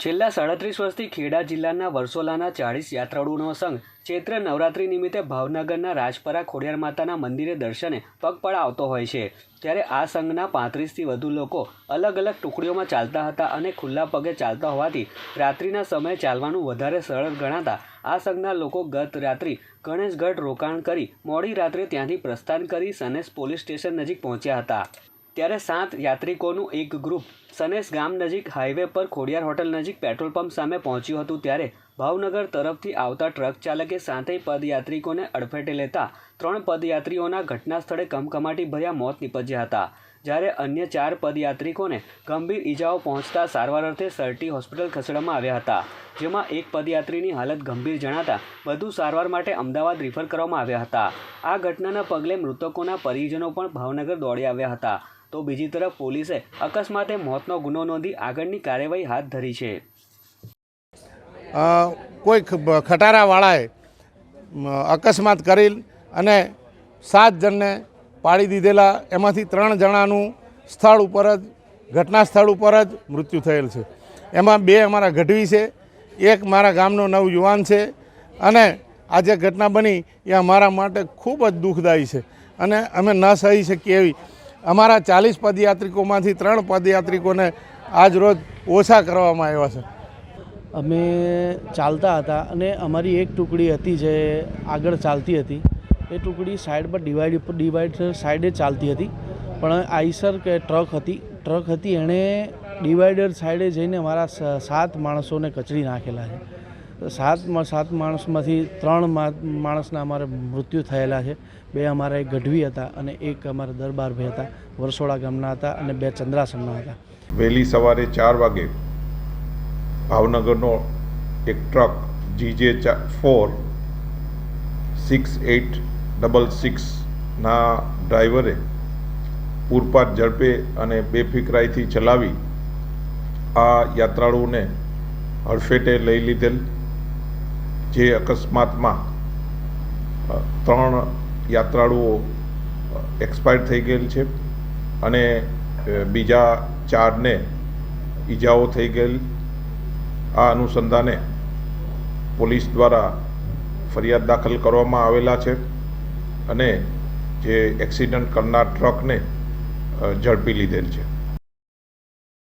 છેલ્લા સાડત્રીસ વર્ષથી ખેડા જિલ્લાના વરસોલાના ચાળીસ યાત્રાળુઓનો સંઘ ચૈત્ર નવરાત્રિ નિમિત્તે ભાવનગરના રાજપરા ખોડિયાર માતાના મંદિરે દર્શને પગપાળા આવતો હોય છે. ત્યારે આ સંઘના પાંત્રીસથી વધુ લોકો અલગ અલગ ટુકડીઓમાં ચાલતા હતા અને ખુલ્લા પગે ચાલતા હોવાથી રાત્રિના સમયે ચાલવાનું વધારે સરળ ગણાતા આ સંઘના લોકો ગત રાત્રિ ગણેશગઢ રોકાણ કરી મોડી રાત્રે ત્યાંથી પ્રસ્થાન કરી સનેસ પોલીસ સ્ટેશન નજીક પહોંચ્યા હતા. ત્યારે સાત યાત્રિકોનું એક ગ્રુપ. સનેસ ગામ નજીક હાઈવે પર ખોડિયાર હોટલ નજીક પેટ્રોલ પંપ સામે પહોંચ્યું હતું ત્યારે ભાવનગર તરફથી આવતા ટ્રક ચાલકે સાતેય પદયાત્રિકોને અડફેટે લેતા ત્રણ પદયાત્રીઓના ઘટના સ્થળે કમકમાટી ભર્યા મોત નીપજ્યા હતા. જ્યારે અન્ય ચાર પદયાત્રિકોને ગંભીર ઈજાઓ પહોંચતા સારવાર અર્થે સરટી હોસ્પિટલ ખસેડવામાં આવ્યા હતા, જેમાં એક પદયાત્રીની હાલત ગંભીર જણાતા વધુ સારવાર માટે અમદાવાદ રિફર કરવામાં આવ્યા હતા. આ ઘટનાના પગલે મૃતકોના પરિજનો પણ ભાવનગર દોડી આવ્યા હતા. તો બીજી તરફ પોલીસે અકસ્માતે મોતનો ગુનો નોંધી આગળની કાર્યવાહી હાથ ધરી છે. કોઈ ખટારાવાળાએ અકસ્માત કરી અને સાત જણને પાડી દીધેલા. એમાંથી ત્રણ જણાનું સ્થળ ઉપર જ, ઘટના સ્થળ ઉપર જ મૃત્યુ થયેલ છે. એમાં બે અમારા ગઢવી છે, એક મારા ગામનો નવ યુવાન છે અને આ જે ઘટના બની એ અમારા માટે ખૂબ જ દુઃખદાયી છે. અને અમે ન સહી શકીએ એવી. અમારા ચાલીસ પદયાત્રિકોમાંથી ત્રણ પદયાત્રિકોને આજ રોજ ઓછા કરવામાં આવ્યા છે. અમે ચાલતા હતા અને અમારી એક ટુકડી હતી જે આગળ ચાલતી હતી. એ ટુકડી સાઈડ પર ડિવાઈડ ઉપર ડિવાઈડ સાઈડે ચાલતી હતી. પણ આઈસર કે ટ્રક હતી. ટ્રક હતી, એણે ડિવાઈડર સાઈડે જઈને અમારા સાત માણસોને કચડી નાખેલા છે. સાત સાત માણસમાંથી ત્રણ માણસના અમારે મૃત્યુ થયેલા છે. બે અમારા એક ગઢવી હતા અને એક અમારા દરબારભાઈ હતા. વરસોડા ગામના હતા અને બે ચંદ્રાસનના હતા. વહેલી સવારે ચાર વાગે ભાવનગરનો એક ટ્રક જીજે ચા ફોર સિક્સ એટ ડબલ સિક્સના ડ્રાઈવરે પૂરપાટ ઝડપે અને બેફિકરાઈથી ચલાવી આ યાત્રાળુઓને હડફેટે લઈ લીધેલ, જે અકસ્માતમાં ત્રણ યાત્રાળુઓ એક્સપાયર થઈ ગયેલ છે અને બીજા ચારને ઈજાઓ થઈ ગયેલ. આ અનુસંધાને પોલીસ દ્વારા ફરિયાદ દાખલ કરવામાં આવેલા છે અને જે એક્સિડન્ટ કરનાર ટ્રકને ઝડપી લીધેલ છે.